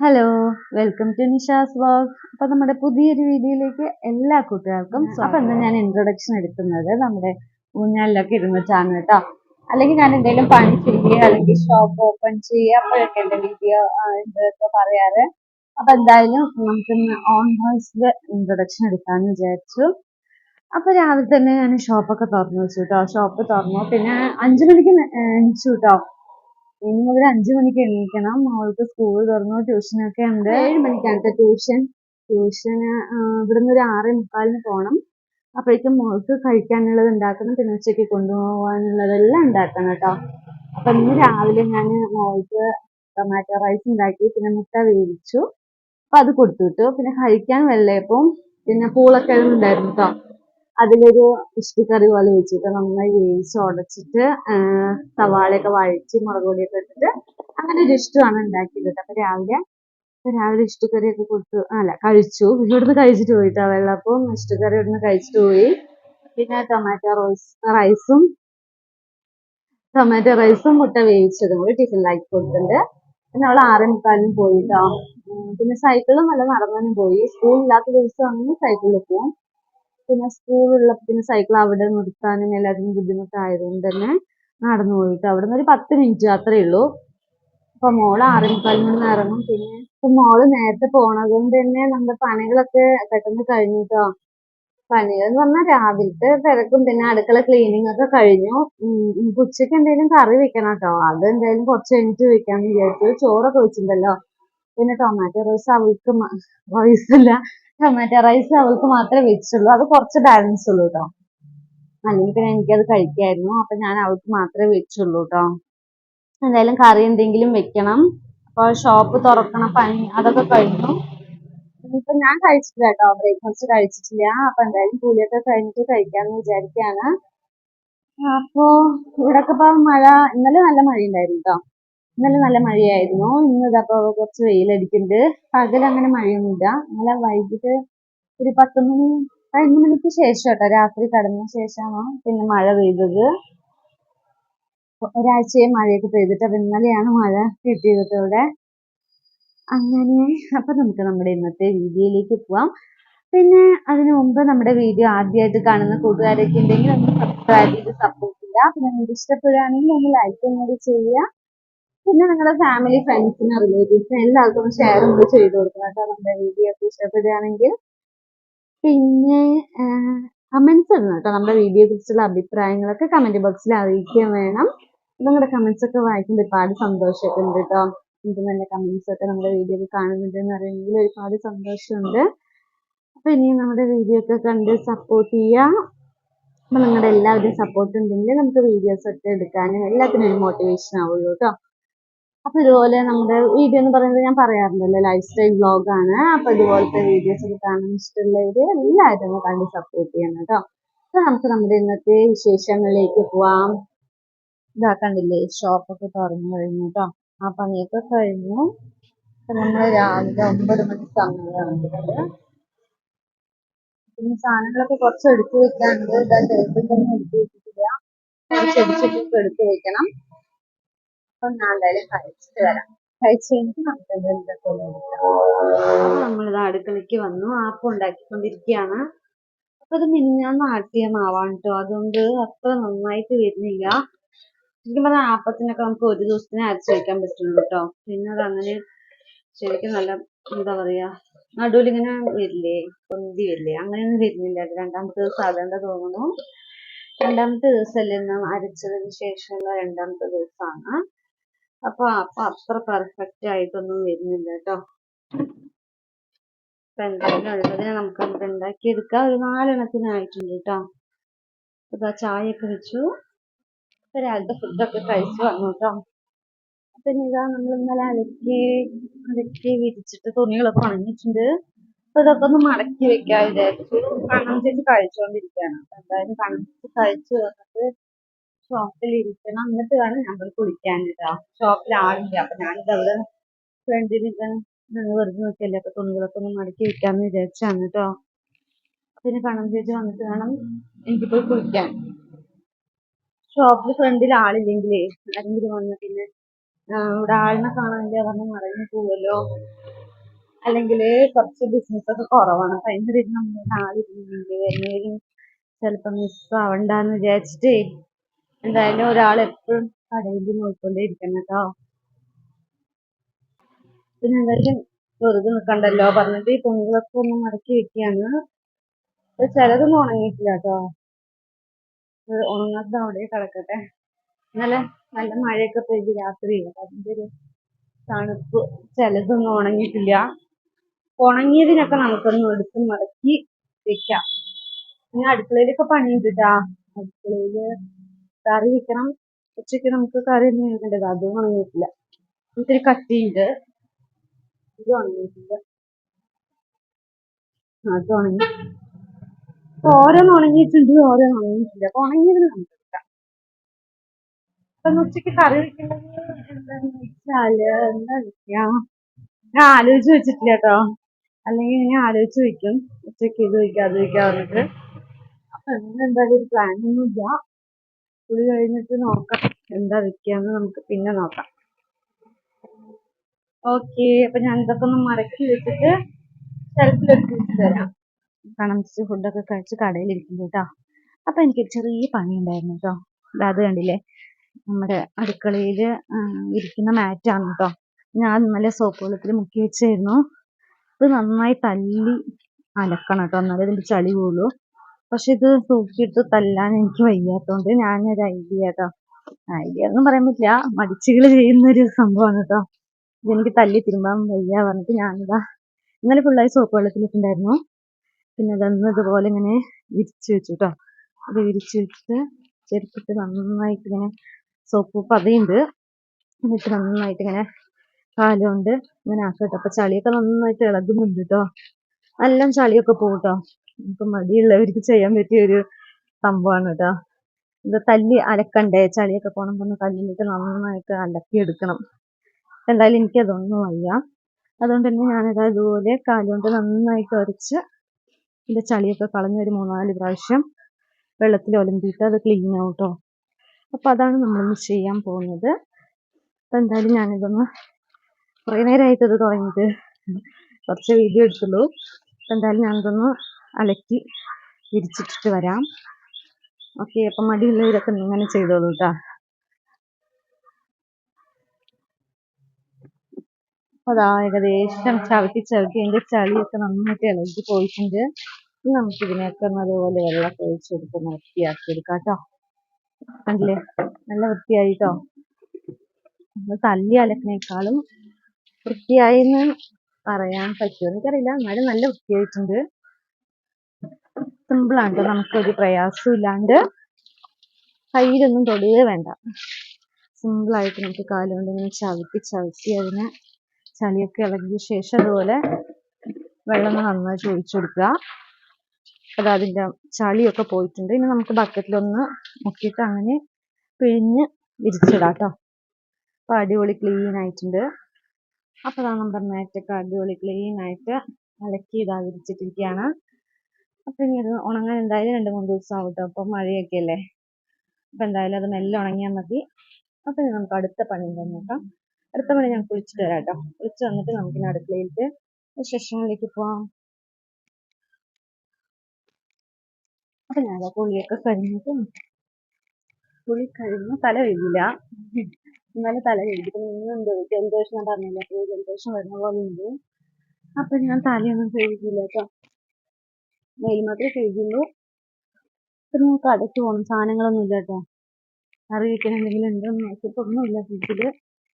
Hello welcome to Nisha's vlog അപ്പൊ നമ്മുടെ പുതിയൊരു വീഡിയോയിലേക്ക് എല്ലാ കൂട്ടുകാർക്കും അപ്പൊ ഇന്ന് ഞാൻ ഇൻട്രൊഡക്ഷൻ എടുക്കുന്നത് നമ്മുടെ ഊഞ്ഞാലിലൊക്കെ ഇരുന്നിട്ടാണ് കേട്ടോ. അല്ലെങ്കിൽ ഞാൻ എന്തെങ്കിലും പണി ചെയ്യുക അല്ലെങ്കിൽ ഷോപ്പ് ഓപ്പൺ ചെയ്യുക അപ്പോഴൊക്കെ എന്റെ വീഡിയോ ഇതൊക്കെ പറയാറ്. അപ്പൊ എന്തായാലും നമുക്കിന്ന് ഓൺ വോയിസിൽ ഇൻട്രൊഡക്ഷൻ എടുക്കാന്ന് വിചാരിച്ചു. അപ്പൊ രാവിലെ തന്നെ ഞാൻ ഷോപ്പൊക്കെ തുറന്നു വെച്ചു കേട്ടോ ഷോപ്പ് തുറന്നു. പിന്നെ അഞ്ചു മണിക്ക് എണിച്ചു കേട്ടോ ഇനി മുതൽ അഞ്ചു മണിക്ക് എണീക്കണം. മോൾക്ക് സ്കൂൾ തുറന്നു. ട്യൂഷനൊക്കെ ഉണ്ട്. ഏഴ് മണിക്കാണ് ട്യൂഷൻ ട്യൂഷന് ഇവിടുന്ന് ഒരു ആറേ മുക്കാലിന് പോകണം അപ്പോഴേക്കും മോൾക്ക് കഴിക്കാനുള്ളത് ഉണ്ടാക്കണം. പിന്നെ ഉച്ചയ്ക്ക് കൊണ്ടുപോകാനുള്ളതെല്ലാം ഉണ്ടാക്കണം കേട്ടോ. അപ്പൊ ഇന്ന് രാവിലെ ഞാൻ മോൾക്ക് ടൊമാറ്റോ റൈസ് ഉണ്ടാക്കി പിന്നെ മുട്ട വേവിച്ചു. അപ്പൊ അത് കൊടുത്തു വിട്ടു. പിന്നെ കഴിക്കാൻ വെള്ളയപ്പവും പിന്നെ പൂളക്കിഴങ്ങുണ്ടായിരുന്നു കേട്ടോ. അതിലൊരു കറി പോലെ വെച്ചിട്ട് നന്നായി വേവിച്ച് ഉടച്ചിട്ട് സവാളയൊക്കെ വഴിച്ച് മുളക് പൊടിയൊക്കെ ഇട്ടിട്ട് അങ്ങനെ ഒരു ഇഷ്ടമാണ് ഉണ്ടാക്കിയത്. അപ്പൊ രാവിലെ രാവിലെ ഇഷ്ടക്കറിയൊക്കെ കൊടുത്തു അല്ല കഴിച്ചു. ഇവിടുന്ന് കഴിച്ചിട്ട് പോയിട്ടാ വെള്ളപ്പവും ഇഷ്ടക്കറി ഇവിടുന്ന് കഴിച്ചിട്ട് പോയി. പിന്നെ ടൊമാറ്റോ റോസ് റൈസും ടൊമാറ്റോ റൈസും മുട്ട വേവിച്ചതും കൂടി ടിഫിനിലാക്കി കൊടുത്തിട്ടുണ്ട്. പിന്നെ അവൾ ആറേ പോയിട്ടോ. പിന്നെ സൈക്കിളും വല്ല നടന്നാലും പോയി. സ്കൂളില്ലാത്ത ദിവസം അങ്ങനെ സൈക്കിളിൽ പോകും പിന്നെ സ്കൂളുള്ള പിന്നെ സൈക്കിൾ അവിടെ നിർത്താനും എല്ലാത്തിനും ബുദ്ധിമുട്ടായതുകൊണ്ട് തന്നെ നടന്നു പോയിട്ട് അവിടെ നിന്ന് ഒരു പത്ത് മിനിറ്റ് അത്രേ ഉള്ളൂ. അപ്പൊ മോൾ ആറേ മുക്കാലിന് നിന്ന് ഇറങ്ങും. പിന്നെ ഇപ്പൊ മോൾ നേരത്തെ പോണത് കൊണ്ട് തന്നെ നമ്മുടെ പണികളൊക്കെ പെട്ടെന്ന് കഴിഞ്ഞിട്ടോ പണികൾ എന്ന് പറഞ്ഞാൽ രാവിലത്തെ തിരക്കും പിന്നെ അടുക്കള ക്ലീനിങ് ഒക്കെ കഴിഞ്ഞു. ഉച്ചയ്ക്ക് എന്തെങ്കിലും കറി വെക്കണം കേട്ടോ അത് എന്തായാലും കുറച്ച് കഴിഞ്ഞിട്ട് വെക്കാന്ന് വിചാരിച്ചു. ചോറൊക്കെ വെച്ചിട്ടുണ്ടല്ലോ. പിന്നെ ടൊമാറ്റോ റൈസ് അവൾക്ക് അല്ല. ടൊമാറ്റോ റൈസ് അവൾക്ക് മാത്രമേ വെച്ചുള്ളൂ. അത് കുറച്ച് ബാലൻസ് ഉള്ളൂ കേട്ടോ അല്ലെങ്കിൽ പിന്നെ എനിക്കത് കഴിക്കായിരുന്നു. അപ്പൊ ഞാൻ അവൾക്ക് മാത്രമേ വെച്ചുള്ളൂ കേട്ടോ എന്തായാലും കറി എന്തെങ്കിലും വെക്കണം. അപ്പോൾ ഷോപ്പ് തുറക്കണ പണി അതൊക്കെ കഴിഞ്ഞു. ഇപ്പൊ ഞാൻ കഴിച്ചിട്ടില്ല കേട്ടോ ബ്രേക്ക്ഫാസ്റ്റ് കഴിച്ചിട്ടില്ല. അപ്പൊ എന്തായാലും കൂലിയൊക്കെ കഴിഞ്ഞിട്ട് കഴിക്കാന്ന് വിചാരിക്കുകയാണ് അപ്പോ ഇവിടൊക്കെ ഇപ്പൊ മഴ ഇന്നലെ നല്ല മഴ ഉണ്ടായിരുന്നു കേട്ടോ ഇന്നലെ നല്ല മഴയായിരുന്നു. ഇന്ന് ഇതപ്പോ കുറച്ച് വെയിലടിക്കുന്നുണ്ട് പകൽ അങ്ങനെ മഴയൊന്നുമില്ല ഇന്നലെ വൈകിട്ട് ഒരു പത്ത് മണി പതിനൊന്ന് മണിക്ക് ശേഷം കേട്ടോ രാത്രി കടന്ന ശേഷമാണ് പിന്നെ മഴ പെയ്തത്. ഒരാഴ്ചയെ മഴയൊക്കെ പെയ്തിട്ട് അപ്പൊ ഇന്നലെയാണ് മഴ കിട്ടിയത് ഇവിടെ അങ്ങനെ അപ്പൊ നമുക്ക് നമ്മുടെ ഇന്നത്തെ വീഡിയോയിലേക്ക് പോവാം. പിന്നെ അതിനു മുമ്പ് നമ്മുടെ വീഡിയോ ആദ്യമായിട്ട് കാണുന്ന കൂട്ടുകാരൊക്കെ ഉണ്ടെങ്കിൽ ഒന്ന് സബ്സ്ക്രൈബ് ചെയ്ത് സപ്പോർട്ട് ചെയ്യുക പിന്നെ നിങ്ങൾക്ക് ഇഷ്ടപ്പെടുകയാണെങ്കിൽ ഒന്ന് ലൈക്ക് കൂടി ചെയ്യുക പിന്നെ നിങ്ങളുടെ ഫാമിലി ഫ്രണ്ട്സിന് റിലേറ്റീവ്സിന് എല്ലാവർക്കും ഷെയർ കൂടി ചെയ്ത് കൊടുക്കുക കേട്ടോ നമ്മുടെ വീഡിയോ ഒക്കെ ഇഷ്ടപ്പെടുകയാണെങ്കിൽ. പിന്നെ കമന്റ്സ് ഇടണം കേട്ടോ. നമ്മുടെ വീഡിയോയെ കുറിച്ചുള്ള അഭിപ്രായങ്ങളൊക്കെ കമന്റ് ബോക്സിൽ അറിയിക്കുകയും വേണം. നിങ്ങളുടെ കമന്റ്സ് ഒക്കെ വായിക്കുമ്പോൾ ഒരുപാട് സന്തോഷമൊക്കെ ഉണ്ട് കേട്ടോ. എനിക്ക് നല്ല കമന്റ്സ് ഒക്കെ നമ്മുടെ വീഡിയോ ഒക്കെ കാണുന്നുണ്ട് എന്ന് അറിയുമെങ്കിൽ ഒരുപാട് സന്തോഷമുണ്ട്. അപ്പൊ ഇനിയും നമ്മുടെ വീഡിയോ ഒക്കെ കണ്ട് സപ്പോർട്ട് ചെയ്യുക. അപ്പൊ നിങ്ങളുടെ എല്ലാവരുടെയും സപ്പോർട്ട് ഉണ്ടെങ്കിൽ നമുക്ക് വീഡിയോസ് ഒക്കെ എടുക്കാനും എല്ലാത്തിനും ഒരു മോട്ടിവേഷൻ ആവുള്ളൂ കേട്ടോ. അപ്പൊ ഇതുപോലെ നമ്മുടെ വീഡിയോ എന്ന് പറയുന്നത് ഞാൻ പറയാറുണ്ടല്ലോ ലൈഫ് സ്റ്റൈൽ വ്ലോഗ് ആണ്. അപ്പൊ ഇതുപോലത്തെ വീഡിയോസ് ഒക്കെ കാണാൻ ഇഷ്ടമുള്ളവര് എല്ലാവരും കണ്ട് സപ്പോർട്ട് ചെയ്യണം കേട്ടോ. അപ്പൊ നമുക്ക് നമ്മുടെ ഇന്നത്തെ വിശേഷങ്ങളിലേക്ക് പോവാം. ഇതാ കണ്ടില്ലേ ഷോപ്പൊക്കെ തുറന്നു കഴിഞ്ഞു കേട്ടോ. ആ പണിയൊക്കെ കഴിഞ്ഞു. നമ്മൾ രാവിലെ ഒമ്പത് മണി സമയമാണ് പിന്നെ സാധനങ്ങളൊക്കെ കുറച്ച് എടുത്തു വെക്കാനുണ്ട്. ഇതാ ടേബിൾ തന്നെ എടുത്തു വെച്ചിട്ടില്ല. ചെടിച്ചട്ടിയൊക്കെ എടുത്തു വെക്കണം. അപ്പൊ ഞാൻ എന്തായാലും കഴിച്ചിട്ട് വരാം. കഴിച്ച് കഴിഞ്ഞിട്ട് നമുക്ക് എന്തെങ്കിലുമൊക്കെ ഒന്ന് എടുക്കാം അപ്പൊ നമ്മളിത് അടുക്കളയ്ക്ക് വന്നു ആപ്പം ഉണ്ടാക്കിക്കൊണ്ടിരിക്കുകയാണ്. അപ്പൊ ഇത് മിനിഞ്ഞാന്ന് ആട്ടിയ മാവാണ് കേട്ടോ അതുകൊണ്ട് അത്ര നന്നായിട്ട് വരുന്നില്ല. ശരിക്കും പറഞ്ഞാൽ ആപ്പത്തിനൊക്കെ നമുക്ക് ഒരു ദിവസത്തിന് അരച്ച് വയ്ക്കാൻ പറ്റുള്ളൂ കേട്ടോ പിന്നെ അത് അങ്ങനെ ശരിക്കും നല്ല എന്താ പറയാ നടുവിലിങ്ങനെ വരില്ലേ പൊന്തി വരില്ലേ. അങ്ങനെയൊന്നും വരുന്നില്ല. അത് രണ്ടാമത്തെ ദിവസം അതേണ്ട തോന്നുന്നു രണ്ടാമത്തെ ദിവസമല്ലേ നാം അരച്ചതിന് ശേഷമുള്ള രണ്ടാമത്തെ ദിവസമാണ്. അപ്പൊ അപ്പൊ അത്ര പെർഫെക്റ്റ് ആയിട്ടൊന്നും വരുന്നില്ല കേട്ടോ. അപ്പൊ എന്തായാലും ഉള്ളതിനെ നമുക്ക് അങ്ങോട്ട് ഉണ്ടാക്കിയെടുക്കാം. ഒരു നാലെണ്ണത്തിനായിട്ടുണ്ട് കേട്ടോ. ഇതാ ചായയൊക്കെ വെച്ചു. ഇപ്പൊ രാവിലത്തെ ഫുഡൊക്കെ കഴിച്ചു വന്നു കേട്ടോ. ഇനി ഇതാ നമ്മൾ ഇന്നലെ അലക്കി അലക്കി വിരിച്ചിട്ട് തുണികളൊക്കെ ഉണങ്ങിയിട്ടുണ്ട്. അപ്പൊ ഇതൊക്കെ ഒന്ന് മടക്കി വെക്കാൻ വിചാരിച്ചു. കണ്ണം ചേച്ചി കഴിച്ചുകൊണ്ടിരിക്കുകയാണ് എന്തായാലും കണ്ണം കഴിച്ചു വന്നിട്ട് ഷോപ്പിൽ ഇരിക്കണം എന്നിട്ട് വേണം നമ്മൾ കുളിക്കാൻ കേട്ടോ. ഷോപ്പിൽ ആളില്ല. അപ്പൊ ഞാനിത് അവിടെ ഫ്രണ്ടിൽ നിന്ന് വെറുതെ നോക്കിയല്ലേ. അപ്പൊ തുണികളൊക്കെ ഒന്ന് മടക്കി വെക്കാന്ന് വിചാരിച്ചാണ് കേട്ടോ. പിന്നെ കണം ചേച്ചി വന്നിട്ട് വേണം എനിക്ക് പോയി കുളിക്കാൻ. ഷോപ്പിൽ ഫ്രണ്ടിൽ ആളില്ലെങ്കിലേ ആരെങ്കിലും വന്ന പിന്നെ ഇവിടെ ആളിനെ കാണാനില്ല പറഞ്ഞ് മറഞ്ഞു പോവല്ലോ. അല്ലെങ്കിൽ കുറച്ച് ബിസിനസ് ഒക്കെ കുറവാണ്. പേരിൽ നമ്മൾ ആളിരുന്നില്ല വരുന്നവരും ചിലപ്പോൾ മിസ് ആവണ്ടെന്ന് വിചാരിച്ചിട്ടേ എന്തായാലും ഒരാൾ എപ്പോഴും കടയിൽ നോക്കിക്കൊണ്ടേ ഇരിക്കണം കേട്ടോ പിന്നെ എന്തായാലും വെറുതെ നിൽക്കണ്ടല്ലോ. പറഞ്ഞിട്ട് ഈ തുണികളൊക്കെ ഒന്ന് മടക്കി വെക്കുകയാണ് ചിലതൊന്നും ഉണങ്ങിയിട്ടില്ല കേട്ടോ ഉണങ്ങാത്ത അവിടെ കിടക്കട്ടെ. ഇന്നലെ നല്ല മഴയൊക്കെ പെയ്ത് രാത്രി. അതിന്റെ ഒരു തണുപ്പ് ചിലതൊന്നും ഉണങ്ങിയിട്ടില്ല. ഉണങ്ങിയതിനൊക്കെ നമുക്കൊന്ന് എടുത്ത് മടക്കി വെക്കാം. പിന്നെ അടുക്കളയിലൊക്കെ പണിയുണ്ട് കേട്ടാ അടുക്കളയിൽ കറി വെക്കണം ഉച്ചയ്ക്ക് നമുക്ക് കറി ഒന്നും വെക്കേണ്ടത് അതും ഉണങ്ങിയിട്ടില്ല ഇത്തിരി കട്ടിയുണ്ട്. ഇത് ഉണങ്ങിയിട്ടില്ല അത് ഉണങ്ങി ഓരോന്ന് ഉണങ്ങിയിട്ടുണ്ട് ഓരോന്ന് ഉണങ്ങിയിട്ടില്ല അപ്പൊ ഉണങ്ങിയത് നമുക്ക് എടുക്കാം. അപ്പൊ ഉച്ചയ്ക്ക് കറി വെക്കുന്നത് എന്താന്ന് വെച്ചാൽ എന്താ വെക്കാ? ഞാൻ ആലോചിച്ച് വെച്ചിട്ടില്ല കേട്ടോ. അല്ലെങ്കിൽ ഞാൻ ആലോചിച്ച് വെക്കും. ഉച്ചയ്ക്ക് ഇത് വയ്ക്കാം അത് വയ്ക്കാം പറഞ്ഞിട്ട്. അപ്പൊ എന്തായാലും ഒരു ഇല്ല കുളി കഴിഞ്ഞിട്ട് നോക്കാം. എന്താ വെക്കാന്ന് നമുക്ക് പിന്നെ നോക്കാം. ഓക്കെ അപ്പൊ ഞാൻ ഇതൊക്കെ ഒന്ന് മടക്കി വെച്ചിട്ട് ഷെൽഫിലെടുത്ത് വെച്ച് തരാം ഒക്കെ ഫുഡൊക്കെ കഴിച്ച് കടയിലിരിക്കുന്നു കേട്ടോ അപ്പൊ എനിക്ക് ചെറിയ പണി ഉണ്ടായിരുന്നു കേട്ടോ അത് കണ്ടില്ലേ? നമ്മുടെ അടുക്കളയിൽ ഇരിക്കുന്ന മാറ്റാണ് കേട്ടോ ഞാൻ ഇന്നലെ സോപ്പ് വെള്ളത്തിൽ മുക്കി വെച്ചായിരുന്നു. ഇത് നന്നായി തല്ലി അലക്കണം കേട്ടോ എന്നാലേ അതിന്റെ ചളി പോവുള്ളൂ. പക്ഷെ ഇത് സൂക്ഷിച്ചിട്ട് തല്ലാൻ എനിക്ക് വയ്യാത്തോണ്ട് ഞാനൊരു ഐഡിയ കേട്ടോ ഐഡിയ ഒന്നും പറയാൻ പറ്റില്ല. മടിച്ചുകൾ ചെയ്യുന്ന ഒരു സംഭവമാണ് കേട്ടോ ഇതെനിക്ക് തല്ലി തിരുമ്പാൻ വയ്യ പറഞ്ഞിട്ട് ഞാനിതാ ഇന്നലെ ഫുള്ളായി സോപ്പ് വെള്ളത്തിലിട്ടുണ്ടായിരുന്നു. പിന്നെ അതന്ന് ഇതുപോലെ ഇങ്ങനെ വിരിച്ചു വെച്ചു കേട്ടോ അത് വിരിച്ചു വെച്ചിട്ട് ചെരുപ്പിട്ട് നന്നായിട്ട് ഇങ്ങനെ സോപ്പ് പതയുണ്ട്. എന്നിട്ട് നന്നായിട്ട് ഇങ്ങനെ കാലുകൊണ്ട് ഇങ്ങനെ ആക്കട്ടോ. അപ്പൊ ചളിയൊക്കെ നന്നായിട്ട് ഇളകുന്നുണ്ട് കേട്ടോ എല്ലാം ചളിയൊക്കെ പോകും കേട്ടോ നമുക്ക് മടിയുള്ളവർക്ക് ചെയ്യാൻ പറ്റിയ ഒരു സംഭവമാണ് കേട്ടോ ഇത് തല്ലി അലക്കണ്ടേ? ചളിയൊക്കെ പോകണം പറഞ്ഞ് കല്ലിലിട്ട് നന്നായിട്ട് അലക്കി എടുക്കണം എന്തായാലും എനിക്കതൊന്നും വയ്യ. അതുകൊണ്ട് തന്നെ ഞാനത് അതുപോലെ കാലുകൊണ്ട് നന്നായിട്ട് ഉരച്ച് ഇതിന്റെ ചളിയൊക്കെ കളഞ്ഞ് ഒരു മൂന്നാൽ പ്രാവശ്യം വെള്ളത്തിൽ ഒലമ്പിയിട്ട് അത് ക്ലീൻ ആവും കേട്ടോ അപ്പൊ അതാണ് നമ്മളിന്ന് ചെയ്യാൻ പോകുന്നത്. അപ്പൊ എന്തായാലും ഞാനിതൊന്ന് കുറേ നേരമായിട്ട് ഇത് തുടങ്ങിയിട്ട് കുറച്ച് വീഡിയോ എടുത്തുള്ളൂ. അപ്പൊ എന്തായാലും ഞാനിതൊന്ന് അലക്കി വിരിച്ചിട്ടിട്ട് വരാം. ഓക്കെ അപ്പം മടിയുള്ളവരൊക്കെ ഇങ്ങനെ ചെയ്തോളൂ കേട്ടോ അതാ ഏകദേശം ചവിട്ടി ചവിട്ടി എന്റെ ചളിയൊക്കെ നന്നായിട്ട് ഇളകി പോയിട്ടുണ്ട്. നമുക്ക് ഇതിനൊക്കെ ഒന്ന് അതുപോലെ വെള്ളമൊക്കെ ഒഴിച്ചു കൊടുത്ത് ഒന്ന് വൃത്തിയാക്കി എടുക്കാം കേട്ടോ കണ്ടില്ലേ? നല്ല വൃത്തിയായി കേട്ടോ നമ്മൾ തല്ലി അലക്കിനേക്കാളും വൃത്തിയായി എന്ന് പറയാൻ പറ്റുമോ? എനിക്കറിയില്ല. എന്നാലും നല്ല വൃത്തിയായിട്ടുണ്ട്. സിമ്പിൾ ആണ് നമുക്കൊരു പ്രയാസവും ഇല്ലാണ്ട് കയ്യിലൊന്നും തൊടുകയേ വേണ്ട. സിമ്പിൾ ആയിട്ട് നമുക്ക് കാലുകൊണ്ട് ഇങ്ങനെ ചവിട്ടി ചവിട്ടി അതിനെ ചളിയൊക്കെ ഇളകിയ ശേഷം അതുപോലെ വെള്ളം നന്നായിട്ട് ഒഴിച്ചു കൊടുക്കുക. അത് അതിന്റെ ചളിയൊക്കെ പോയിട്ടുണ്ട്. ഇനി നമുക്ക് ബക്കറ്റിലൊന്ന് മുക്കിയിട്ട് അങ്ങനെ പിഴിഞ്ഞ് വിരിച്ചിടാം കേട്ടോ അപ്പൊ അടിപൊളി ക്ലീൻ ആയിട്ടുണ്ട്. അപ്പൊ അതാ നമ്പർ മാറ്റൊക്കെ അടിപൊളി ക്ലീൻ ആയിട്ട് അലക്കി ഇതാ വിരിച്ചിട്ടിരിക്കുകയാണ് അപ്പൊ ഇനി ഇത് ഉണങ്ങാൻ എന്തായാലും രണ്ട് മൂന്ന് ദിവസം ആവും കേട്ടോ അപ്പൊ മഴയൊക്കെ അല്ലേ അപ്പൊ എന്തായാലും അത് മെല്ലെ ഉണങ്ങിയാൽ മതി. അപ്പൊ ഇനി നമുക്ക് അടുത്ത പണി എന്താന്ന് നോക്കാം. അടുത്ത പണി ഞാൻ കുളിച്ചിട്ട് വരാം കേട്ടോ. കുളിച്ച് വന്നിട്ട് നമുക്ക് ഇനി അടുക്കളയിലേക്ക് വിശേഷങ്ങളിലേക്ക് പോവാം. അപ്പൊ ഞാൻ കുളിയൊക്കെ കഴിഞ്ഞിട്ട് കുളി കഴിഞ്ഞ്. തല കഴുകില്ല ഇന്നലെ തല കഴുകിയിട്ട് ഇന്നുണ്ട് ജലദോഷം ഞാൻ പറഞ്ഞില്ല? ജലദോഷം വരുന്ന പോലെ ഉണ്ട്. അപ്പൊ ഞാൻ തലയൊന്നും കഴുകിയില്ല കേട്ടോ. മേൽ മാത്രമേ കഴുകിയുള്ളൂ പിന്നെ നമുക്ക് അടച്ചു പോകണം സാധനങ്ങളൊന്നും ഇല്ല കേട്ടോ. കറി വെക്കാൻ എന്തെങ്കിലും ഉണ്ടോന്ന് നോക്കിയപ്പോൾ ഒന്നുമില്ല ഫ്രിഡ്ജിൽ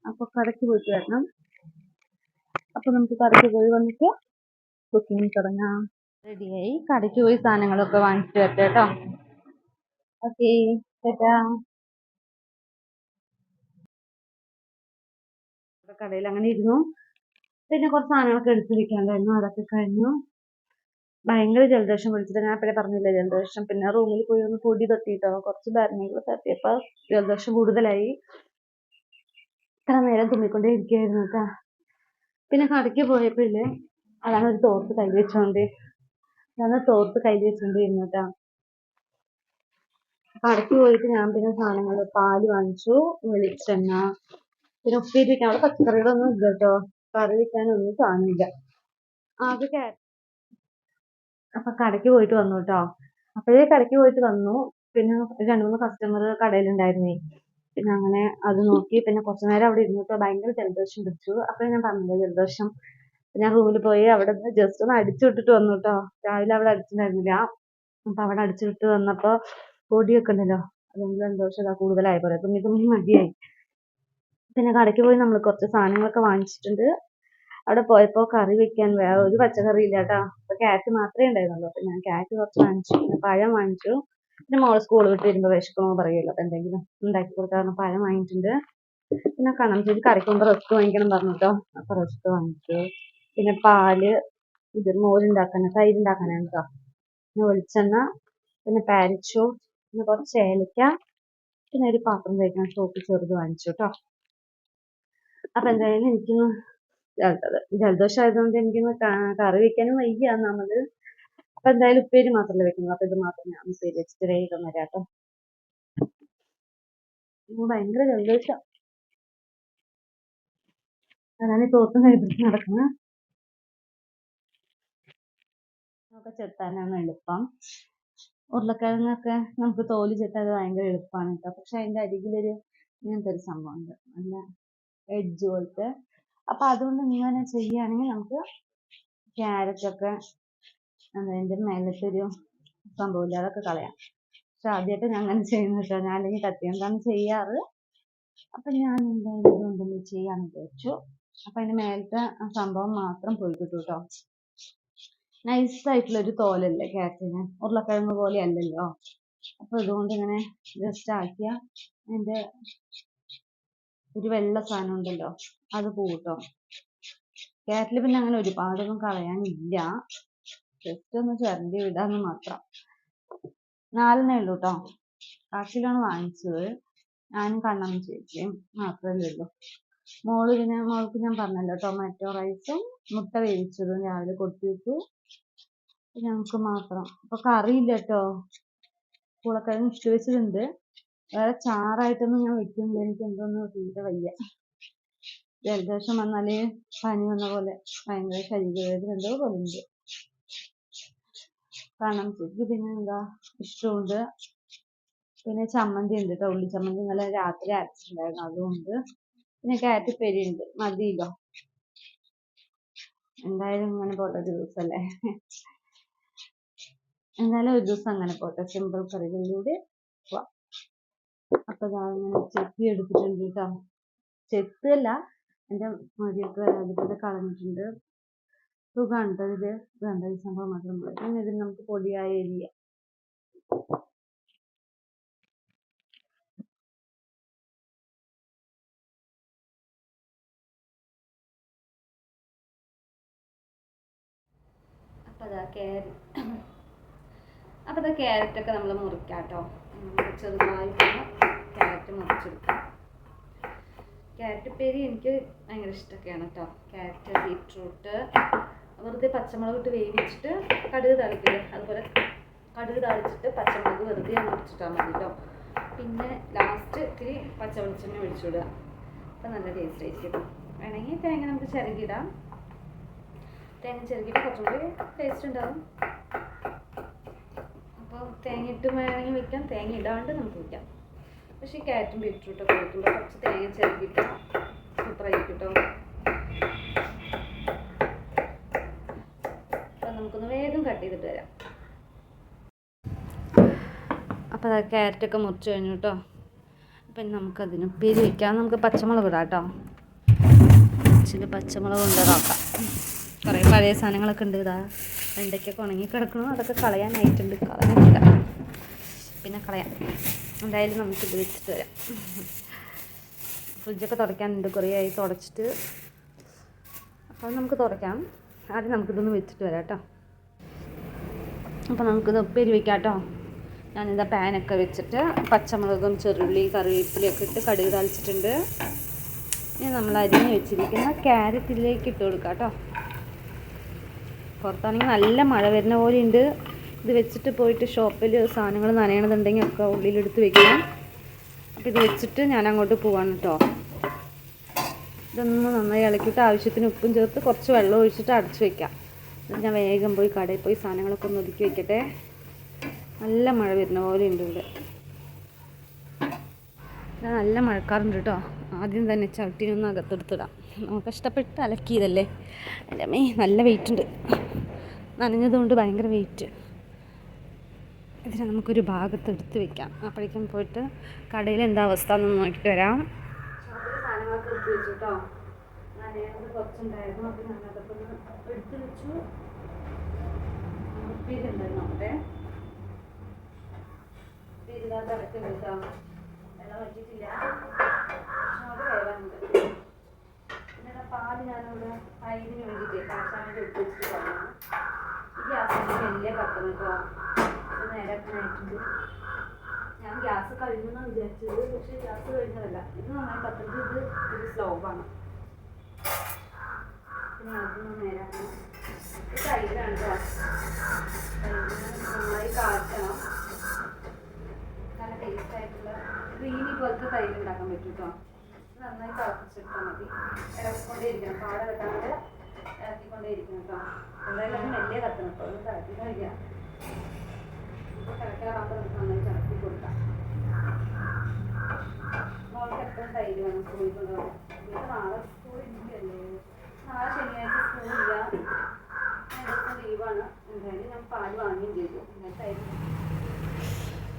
അപ്പൊ കടയ്ക്ക് പോയിട്ട് വരണം. അപ്പൊ നമുക്ക് കടയ്ക്ക് പോയി വന്നിട്ട് കുക്കിംഗ് തുടങ്ങാം. റെഡിയായി. കടയ്ക്ക് പോയി സാധനങ്ങളൊക്കെ വാങ്ങിച്ചിട്ട് വരട്ടെ കേട്ടോ. ഓക്കെ ചേട്ടാ. കടയിൽ അങ്ങനെ ഇരുന്നു. പിന്നെ കുറച്ച് സാധനങ്ങളൊക്കെ എടുത്ത് വെക്കാണ്ടായിരുന്നു അതൊക്കെ കഴിഞ്ഞു. ഭയങ്കര ജലദോഷം പിടിച്ചിട്ട് ഞാൻ അപ്പോഴേ പറഞ്ഞില്ലേ ജലദോഷം. പിന്നെ റൂമിൽ പോയി ഒന്ന് പൊടി തട്ടിയിട്ടോ കുറച്ച് ധാരണകൾ തട്ടിയപ്പോൾ ജലദോഷം കൂടുതലായി. ഇത്ര നേരം തുമ്മിക്കൊണ്ടേ ഇരിക്കുകയായിരുന്നു പിന്നെ കടയ്ക്ക് പോയപ്പോഴില്ലേ അതാണ് ഒരു തോർത്ത് കയ്യിൽ വെച്ചോണ്ട്. ഞാൻ തോർത്ത് കയ്യിൽ വെച്ചോണ്ടിരുന്നു കടയ്ക്ക് പോയിട്ട് ഞാൻ പിന്നെ സാധനങ്ങൾ പാൽ വാങ്ങിച്ചു വെളിച്ചെണ്ണ പിന്നെ ഉപ്പേരി വെക്കാൻ. അവിടെ പച്ചക്കറികളൊന്നും ഇല്ല കേട്ടോ കറി വെക്കാനൊന്നും സാധനമില്ല. ആകെ അപ്പൊ കടയ്ക്ക് പോയിട്ട് വന്നു കേട്ടോ അപ്പോഴേ കടയ്ക്ക് പോയിട്ട് വന്നു. പിന്നെ രണ്ട് മൂന്ന് കസ്റ്റമർ കടയിലുണ്ടായിരുന്നേ. പിന്നെ അങ്ങനെ അത് നോക്കി. പിന്നെ കുറച്ചു നേരം അവിടെ ഇരുന്നിട്ട് ഭയങ്കര ജലദോഷം പിടിച്ചു. അപ്പൊ ഞാൻ പറഞ്ഞില്ലേ ജലദോഷം. ഞാൻ റൂമിൽ പോയി അവിടെ നിന്ന് ജസ്റ്റ് ഒന്ന് അടിച്ചു വിട്ടിട്ട് വന്നു കേട്ടോ രാവിലെ അവിടെ അടിച്ചിട്ടുണ്ടായിരുന്നില്ല. അപ്പൊ അവിടെ അടിച്ചു വിട്ട് വന്നപ്പോ പൊടിയൊക്കെ ഉണ്ടല്ലോ അതുകൊണ്ട് ജലദോഷം ഇതാ കൂടുതലായി പോലെ തുമ്മി തുമ്മി മതിയായി. പിന്നെ കടയ്ക്ക് പോയി നമ്മൾ കുറച്ച് സാധനങ്ങളൊക്കെ വാങ്ങിച്ചിട്ടുണ്ട്. അവിടെ പോയപ്പോ കറി വെക്കാൻ വേറെ ഒരു പച്ചക്കറി ഇല്ല കേട്ടോ അപ്പൊ ക്യാരറ്റ് മാത്രമേ ഉണ്ടായിരുന്നുള്ളൂ. അപ്പൊ ഞാൻ ക്യാരറ്റ് കുറച്ച് വാങ്ങിച്ചു. പഴം വാങ്ങിച്ചു. പിന്നെ മോൾ സ്കൂൾ വിട്ട് വരുമ്പോ വിശക്കുമ്പോ പറയുമല്ലോ. അപ്പൊ എന്തെങ്കിലും ഉണ്ടാക്കി കൊടുക്കാറുണ്ട് പഴം വാങ്ങിയിട്ടുണ്ട്. പിന്നെ കറിക്ക് കൊണ്ട് റസ്ക് വാങ്ങിക്കണം പറഞ്ഞു കേട്ടോ അപ്പൊ റസ്ക് വാങ്ങിച്ചു. പിന്നെ പാൽ ഇത് മോരുണ്ടാക്കാനാ തൈര് ഉണ്ടാക്കാനാണ് കേട്ടോ പിന്നെ വെളിച്ചെണ്ണ പിന്നെ പാരിച്ചോ പിന്നെ കുറച്ച് ഏലക്ക പിന്നെ ഒരു പാത്രം തേക്കാൻ സോപ്പ് ചെറുത് വാങ്ങിച്ചു കേട്ടോ അപ്പൊ എന്തായാലും എനിക്കിന്ന് ജലദോഷം ആയതുകൊണ്ട് എനിക്കൊന്ന് കറി വെക്കാനും വയ്യ നമ്മൾ അപ്പൊ എന്തായാലും ഉപ്പേരി മാത്രമല്ലേ വെക്കുന്നത്. അപ്പൊ ഇത് മാത്രം ഞാൻ ഉപ്പേരി വെച്ചിട്ട് വേഗം വരാം കേട്ടോ ഭയങ്കര ജലദോഷം. അതാണ് ഈ തോർത്തും കൈപിടിച്ച് നടക്കുന്നത് ചെത്താനാണ് എളുപ്പം. ഉരുളക്കിഴങ്ങൊക്കെ നമുക്ക് തോൽ ചെത്താൻ ഭയങ്കര എളുപ്പമാണ് കേട്ടോ പക്ഷെ അതിന്റെ അരികിലൊരു ഇങ്ങനത്തെ ഒരു സംഭവം ഉണ്ട്. നല്ല എഡ്ജ് പോലത്തെ അപ്പൊ അതുകൊണ്ട് ഇങ്ങനെ ചെയ്യുകയാണെങ്കിൽ നമുക്ക് ക്യാരറ്റൊക്കെ അതിന്റെ മേലത്തെ ഒരു സംഭവമില്ല. അതൊക്കെ കളയാം. പക്ഷെ ആദ്യമായിട്ട് ഞാൻ അങ്ങനെ ചെയ്യുന്നത് കേട്ടോ. ഞാൻ അല്ലെങ്കിൽ കത്തി കൊണ്ടാണ് ചെയ്യാറ്. അപ്പൊ ഞാൻ എന്തായാലും ഇതുകൊണ്ടൊന്ന് ചെയ്യാന്ന് വിചാരിച്ചു. അപ്പൊ അതിന്റെ മേലത്തെ സംഭവം മാത്രം പോയി കിട്ടും. കേട്ടോ ഒരു തോലല്ലേ ക്യാരറ്റിന് ഉരുളക്കിഴങ്ങ് പോലെ അല്ലല്ലോ അപ്പൊ ഇതുകൊണ്ട് ഇങ്ങനെ ജസ്റ്റ് ആക്കിയ അതിന്റെ ഒരു വെള്ള സാധനം ഉണ്ടല്ലോ അത് പോവും കേരളത്തിൽ പിന്നെ അങ്ങനെ ഒരുപാടൊന്നും കളയാനില്ല. ജസ്റ്റ് ഒന്ന് ചിരണ്ടി വിടാന്ന് മാത്രം. നാലെണ്ണേ ഉള്ളൂ കേട്ടോ കാശിലാണ് വാങ്ങിച്ചത്. ഞാനും കണ്ണമ്മ ചേച്ചിയും മാത്രമല്ലേ ഉള്ളൂ. മോൾ പിന്നെ മോൾക്ക് ഞാൻ പറഞ്ഞല്ലോ ടൊമാറ്റോ റൈസും മുട്ട വേവിച്ചതും രാവിലെ കൊടുത്തിട്ടു. ഞങ്ങൾക്ക് മാത്രം. ഇപ്പൊ കറിയില്ല കേട്ടോ വെച്ചതുണ്ട് വേറെ ചാറായിട്ടൊന്നും ഞാൻ വെക്കുന്നില്ല. എനിക്ക് എന്തോന്നും തീരെ വയ്യ. ജലദോഷം വന്നാൽ പനി വന്ന പോലെ ഭയങ്കര ശരീരവേദന എന്തോ പോലെ ഉണ്ട്. കാരണം എനിക്ക് പിന്നെ എന്താ ഇഷ്ടമുണ്ട്. പിന്നെ ചമ്മന്തി ഉണ്ട് കേട്ടോ. ഉള്ളി ചമ്മന്തി ഇന്നലെ രാത്രി അരച്ചിട്ടുണ്ടായിരുന്നു. അതുകൊണ്ട് പിന്നെ കാറ്റ് പെരിയുണ്ട് മതിയല്ലോ. എന്തായാലും ഇങ്ങനെ പോട്ടെ ഒരു ദിവസമല്ലേ എന്തായാലും ഒരു ദിവസം അങ്ങനെ പോട്ടെ. സിമ്പിൾ കറികളിലൂടെ പോവാം. അപ്പൊ ഞാനിങ്ങനെ ഇങ്ങനെ ചെത്തി എടുത്തിട്ടുണ്ട് കേട്ടോ. ചെത്തല്ല എന്റെ മടിയൊക്കെ അതുപോലെ കളഞ്ഞിട്ടുണ്ട്. സുഖമാണ് ട്ടോ ഇത്. വേണ്ട ഈ സംഭവം മാത്രം മതി. പിന്നെ ഇതിന് നമുക്ക് പൊടിയായി എരിയാം അപ്പൊ അതാ ക്യാരറ്റ് അപ്പൊ അതാ ക്യാരറ്റൊക്കെ നമ്മൾ മുറിക്കാം കേട്ടോ നമുക്ക് ചെറുതായിട്ടൊന്ന് ക്യാരറ്റ് മുറിച്ചെടുക്കാം. ക്യാരറ്റ് ഉപ്പേരി എനിക്ക് ഭയങ്കര ഇഷ്ടമൊക്കെയാണ് കേട്ടോ ക്യാരറ്റ് ബീറ്റ്റൂട്ട് വെറുതെ പച്ചമുളക് ഇട്ട് വേവിച്ചിട്ട് കടുക് താളിക്കില്ലേ അതുപോലെ കടുക് തളിച്ചിട്ട് പച്ചമുളക് വെറുതെ ഒന്ന് മുറിച്ചിട്ടാൽ മതി കേട്ടോ പിന്നെ ലാസ്റ്റ് ഇത്തിരി പച്ച വെളിച്ചെണ്ണ ഒഴിച്ചിടുക അപ്പം നല്ല ടേസ്റ്റ് ആയിരിക്കും. വേണമെങ്കിൽ തേങ്ങ നമുക്ക് ചിരകിടാം. തേങ്ങ ചിരകിയിട്ട് കുറച്ചും കൂടി ടേസ്റ്റ് ഉണ്ടാവും. തേങ്ങ ഇട്ട് വേണമെങ്കിൽ വെക്കാം. തേങ്ങ ഇടാണ്ട് നമുക്ക് വെക്കാം. പക്ഷേ ഈ ക്യാരറ്റും ബീട്രൂട്ടൊക്കെ വെക്കുമ്പോൾ കുറച്ച് തേങ്ങ ചിരകിയിട്ട് സൂപ്പറായിരിക്കും കേട്ടോ അപ്പം നമുക്കൊന്ന് വേഗം കട്ട് ചെയ്തിട്ട് വരാം. അപ്പോൾ അത് ക്യാരറ്റൊക്കെ മുറിച്ച് കഴിഞ്ഞു കേട്ടോ അപ്പം നമുക്ക് നമുക്കതിന് ഉപ്പേരി വയ്ക്കാം നമുക്ക് പച്ചമുളക് ഇടാം കേട്ടോ ഇച്ചിരി പച്ചമുളക് കൊണ്ട് നോക്കാം കുറേ പഴയ സാധനങ്ങളൊക്കെ ഉണ്ട് ഇതാ. വെണ്ടയ്ക്കൊക്കെ ഉണങ്ങി കിടക്കണു അതൊക്കെ കളയാനായിട്ടുണ്ട്. കളഞ്ഞില്ല പിന്നെ കളയാം. എന്തായാലും നമുക്ക് ഇത് വെച്ചിട്ട് വരാം. ഫ്രിഡ്ജൊക്കെ തുടയ്ക്കാനുണ്ട്. കുറേ ആയി തുടച്ചിട്ട്. അപ്പോൾ നമുക്ക് തുടയ്ക്കാം. ആദ്യം നമുക്കിതൊന്ന് വെച്ചിട്ട് വരാം കേട്ടോ. അപ്പോൾ നമുക്കിത് ഉപ്പേരി വെക്കാം കേട്ടോ. ഞാനിതാ പാനൊക്കെ വെച്ചിട്ട് പച്ചമുളകും ചെറുള്ളി കറിവേപ്പിലയൊക്കെ ഇട്ട് കടുക് താളിച്ചിട്ടുണ്ട്. ഇനി നമ്മൾ അരിഞ്ഞ് വെച്ചിരിക്കുന്ന ക്യാരറ്റിലേക്ക് ഇട്ട് കൊടുക്കാം കേട്ടോ. പുറത്താണെങ്കിൽ നല്ല മഴ വരുന്ന പോലെ ഉണ്ട്. ഇത് വെച്ചിട്ട് പോയിട്ട് ഷോപ്പിൽ സാധനങ്ങൾ നനയണതുണ്ടെങ്കിൽ ഒക്കെ ഉള്ളിലെടുത്ത് വെക്കണം. അപ്പോൾ ഇത് വെച്ചിട്ട് ഞാൻ അങ്ങോട്ട് പോവാണ് കേട്ടോ ഇതൊന്ന് നന്നായി ഇളക്കിയിട്ട് ആവശ്യത്തിന് ഉപ്പും ചേർത്ത് കുറച്ച് വെള്ളം ഒഴിച്ചിട്ട് അടച്ച് വെക്കാം. എന്നിട്ട് ഞാൻ വേഗം പോയി കടയിൽ പോയി സാധനങ്ങളൊക്കെ ഒന്ന് ഒതുക്കി വെക്കട്ടെ. നല്ല മഴ വരുന്ന പോലെ ഉണ്ട് ഇവിടെ. നല്ല മഴക്കാറുണ്ട് കേട്ടോ ആദ്യം തന്നെ ചവിട്ടിനൊന്ന് അകത്തെടുത്തിടാം. നമുക്ക് ഇഷ്ടപ്പെട്ട് അലക്കിയതല്ലേ? എന്റെ അമ്മേ നല്ല വെയിറ്റ് ഉണ്ട്. നനഞ്ഞതുകൊണ്ട് ഭയങ്കര വെയിറ്റ് ഇതിനെ നമുക്കൊരു ഭാഗത്ത് എടുത്ത് വെക്കാം. അപ്പോഴേക്കും പോയിട്ട് കടയിൽ എന്താ അവസ്ഥ എന്ന് നോക്കിയിട്ട് വരാം. സാധനങ്ങളൊക്കെ എടുത്ത് വെച്ചു പാൽ ഞാനിവിടെ വേണ്ടിയിട്ട് കാശാൻ വേണ്ടി എടുത്ത് വെച്ചിട്ട് ഗ്യാസിന്റെ വലിയ ഇത് നേരാക്കാനായിട്ടുണ്ട് ഞാൻ ഗ്യാസ് കഴിഞ്ഞെന്നാണ് വിചാരിച്ചത് പക്ഷെ ഗ്യാസ് കഴിഞ്ഞതല്ല ഇത് നന്നായി കത്തുന്നത് ഇത് ഒരു സ്ലോവാണ് പിന്നെ അതൊന്ന് നേരാക്കണം. തൈരാണ് നന്നായി കാച്ചണം. നല്ല ടേസ്റ്റ് ആയിട്ടുള്ള ക്രീമി പോലത്തെ തൈര് ഉണ്ടാക്കാൻ പറ്റും കേട്ടോ നന്നായി തിളപ്പിച്ചെടുത്താൽ മതി. ഇറക്കിക്കൊണ്ടേ ഇരിക്കണം പാട വെക്കാണ്ട് ഇറക്കിക്കൊണ്ടേ ഇരിക്കണം കേട്ടോ എന്തായാലും വലിയ കത്തണം അപ്പോൾ ഒന്ന് തിളക്കി കഴിക്കാം തിളക്കി കൊടുക്കാം.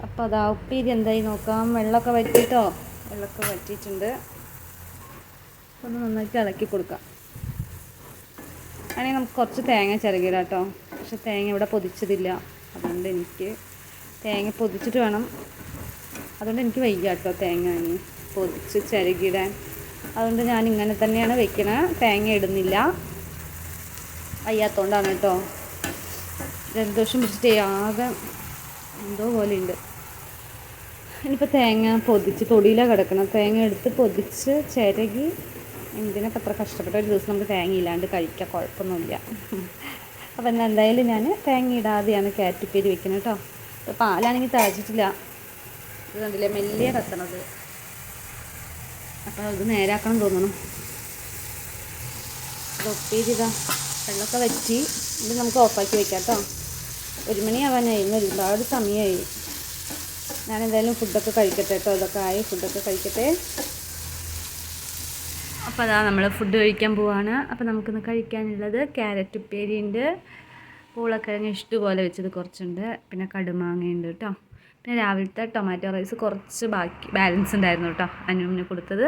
അപ്പോൾ അതാ ഉപ്പേരി എന്തായി നോക്കാം. വെള്ളമൊക്കെ വറ്റിട്ടോ? വെള്ളമൊക്കെ വറ്റിയിട്ടുണ്ട്. ഒന്ന് നന്നായിട്ട് ഇളക്കി കൊടുക്കാം. ആണെങ്കിൽ നമുക്ക് കുറച്ച് തേങ്ങ ചിരകിടാം പക്ഷെ തേങ്ങ ഇവിടെ പൊതിച്ചതില്ല. അതുകൊണ്ട് എനിക്ക് തേങ്ങ പൊതിച്ചിട്ട് വേണം. അതുകൊണ്ട് എനിക്ക് വയ്യ കേട്ടോ തേങ്ങ വാങ്ങി പൊതിച്ച് ചിരകിടാൻ അതുകൊണ്ട് ഞാൻ ഇങ്ങനെ തന്നെയാണ് വെക്കണത് തേങ്ങ ഇടുന്നില്ല. വയ്യാത്തോണ്ടാണ് കേട്ടോ. ജലദോഷം പിടിച്ചിട്ട് ആകെ എന്തോ പോലെ ഉണ്ട് ഇനിയിപ്പോൾ തേങ്ങ പൊതിച്ച് തൊടിയിലാണ് കിടക്കണം. തേങ്ങ എടുത്ത് പൊതിച്ച് ചിരകി എന്തിനൊക്കെ അത്ര കഷ്ടപ്പെട്ട ഒരു ദിവസം നമുക്ക് തേങ്ങ ഇല്ലാണ്ട് കഴിക്കാം? കുഴപ്പമൊന്നുമില്ല. അപ്പം എന്തായാലും ഞാൻ തേങ്ങ ഇടാതെയാണ് കാറ്റിപ്പേരി വെക്കുന്നത് കേട്ടോ. പാലാണെങ്കിൽ തഴച്ചിട്ടില്ല. ഇത് കണ്ടില്ലേ? മെല്ലിയ കത്തണത്. അപ്പോൾ അത് നേരാക്കണം തോന്നണം. ഇതാ വെള്ളമൊക്കെ വറ്റി ഇത് നമുക്ക് ഓഫാക്കി വെക്കാം കേട്ടോ ഒരു മണിയാവാനായി. ഇന്ന് ഒരുപാട് സമയമായി ഞാൻ എന്തായാലും ഫുഡൊക്കെ കഴിക്കട്ടെ കേട്ടോ ഇതൊക്കെ ആയി. ഫുഡൊക്കെ കഴിക്കട്ടെ. അപ്പോൾ അതാ നമ്മൾ ഫുഡ് കഴിക്കാൻ പോവാണ്. അപ്പോൾ നമുക്കിന്ന് കഴിക്കാനുള്ളത് ക്യാരറ്റ് ഉപ്പേരിയുണ്ട്. പൂളക്കിഴങ്ങ് ഇഷ്ടപോലെ വെച്ചത് കുറച്ചുണ്ട്. പിന്നെ കടുമാങ്ങയുണ്ട് കേട്ടോ പിന്നെ രാവിലത്തെ ടൊമാറ്റോ റൈസ് കുറച്ച് ബാക്കി ബാലൻസ് ഉണ്ടായിരുന്നു കേട്ടോ അനുവിന് കൊടുത്തത്.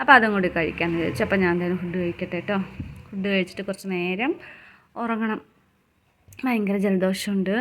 അപ്പോൾ അതും കൂടി കഴിക്കാമെന്ന് വിചാരിച്ചു. അപ്പോൾ ഞാൻ എന്തായാലും ഫുഡ് കഴിക്കട്ടെ കേട്ടോ ഫുഡ് കഴിച്ചിട്ട് കുറച്ച് നേരം ഉറങ്ങണം. ഭയങ്കര ജലദോഷമുണ്ട്.